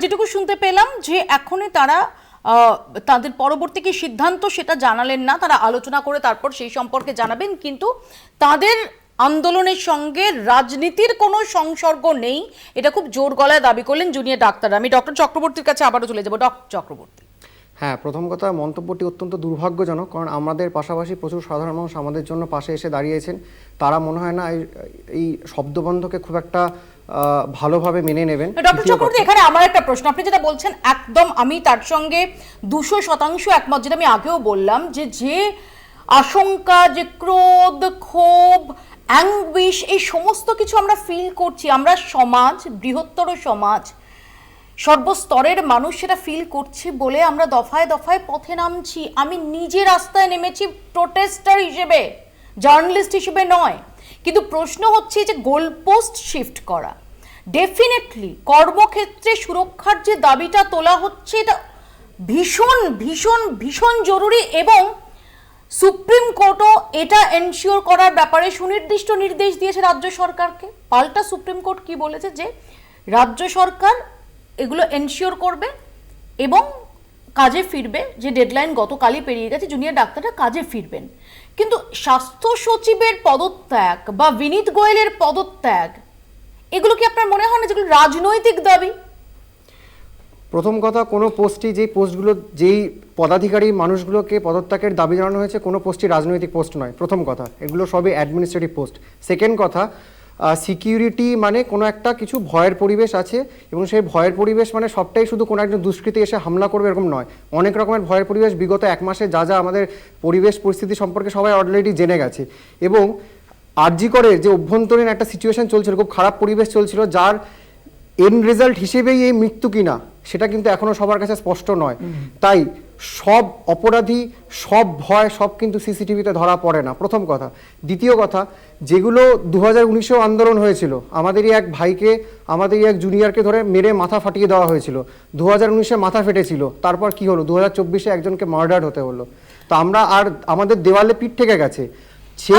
যেটুকু শুনতে পেলাম যে এখনই তারা তাদের পরবর্তী কি সিদ্ধান্ত সেটা জানালেন না, তারা আলোচনা করে তারপর সেই সম্পর্কে জানাবেন, কিন্তু তাদের আন্দোলনের সঙ্গে রাজনীতির কোনো সংসর্গ নেই, এটা খুব জোর গলায় দাবি করলেন জুনিয়র ডাক্তার আমি ডক্টর চক্রবর্তীর কাছে আবারও চলে যাব। ডক্টর চক্রবর্তী। হ্যাঁ প্রথম কথা, মন্তব্যটি অত্যন্ত দুর্ভাগ্যজনক, কারণ আমাদের পাশাপাশি প্রচুর সাধারণ মানুষ আমাদের জন্য পাশে এসে দাঁড়িয়েছেন। তারা মনে হয় না এই- শব্দবন্ধকে খুব একটা ভালোভাবে মেনে নেবেন। ডক্টর চক্রবর্তী এখানে আমার একটা প্রশ্ন। আপনি যেটা বলছেন একদম আমি তার সঙ্গে দুশো শতাংশ একমত যেটা আমি আগেও বললাম যে যে আশঙ্কা যে ক্রোধ ক্ষোভ অ্যাংবিশ এই সমস্ত কিছু আমরা ফিল করছি। আমরা সমাজ বৃহত্তর সমাজ সর্বস্তরের মানুষ সেটা ফিল করছে বলে আমরা দফায় দফায় পথে নামছি। আমি নিজে রাস্তায় নেমেছি প্রোটেস্টার হিসেবে জার্নালিস্ট হিসেবে নয়। কিন্তু প্রশ্ন হচ্ছে যে গোলপোস্ট শিফট করা। ডেফিনেটলি কর্মক্ষেত্রে সুরক্ষার যে দাবিটা তোলা হচ্ছে, এটা ভীষণ ভীষণ ভীষণ জরুরি এবং সুপ্রিম কোর্টও এটা এনশিওর করার ব্যাপারে সুনির্দিষ্ট নির্দেশ দিয়েছে রাজ্য সরকারকে। পাল্টা সুপ্রিম কোর্ট কি বলেছে যে, রাজ্য সরকার এগুলো এনশিওর করবে এবং কাজে ফিরবে। যে ডেডলাইন গতকালই পেরিয়ে গেছে জুনিয়র ডাক্তাররা কাজে ফিরবেন। কিন্তু স্বাস্থ্য সচিবের পদত্যাগ বা বিনীত গোয়েলের পদত্যাগ এগুলো কি আপনার মনে হয় না যেগুলো রাজনৈতিক দাবি? প্রথম কথা, কোনো পোস্টই যেই পোস্টগুলো, যেই পদাধিকারী মানুষগুলোকে পদত্যাগের দাবি জানানো হয়েছে, কোনো পোস্টই রাজনৈতিক পোস্ট নয়। প্রথম কথা, এগুলো সবই অ্যাডমিনিস্ট্রেটিভ পোস্ট সেকেন্ড কথা সিকিউরিটি মানে কোনো একটা কিছু ভয়ের পরিবেশ আছে এবং সেই ভয়ের পরিবেশ মানে সবটাই শুধু কোনো একজন দুষ্কৃতী এসে হামলা করবে এরকম নয়। অনেক রকমের ভয়ের পরিবেশ বিগত এক মাসে যা যা আমাদের পরিবেশ পরিস্থিতি সম্পর্কে সবাই অলরেডি জেনে গেছে। এবং আরজি করে যে অভ্যন্তরীণ একটা সিচুয়েশন চলছিল খুব খারাপ পরিবেশ চলছিল যার এন রেজাল্ট হিসেবেই এই মৃত্যু কিনা সেটা কিন্তু এখনও সবার কাছে স্পষ্ট নয়। তাই সব অপরাধী সব ভয় সব কিন্তু সিসিটিভিতে ধরা পড়ে না। প্রথম কথা। দ্বিতীয় কথা যেগুলো দু হাজার উনিশেও আন্দোলন হয়েছিল আমাদেরই এক ভাইকে আমাদেরই এক জুনিয়রকে ধরে মেরে মাথা ফাটিয়ে দেওয়া হয়েছিল। দু হাজার উনিশে মাথা ফেটেছিল তারপর কি হলো? দু হাজার চব্বিশে একজনকে মার্ডার হতে হলো। তো আমরা আর আমাদের দেওয়ালে পিঠ থেকে গেছে। সেই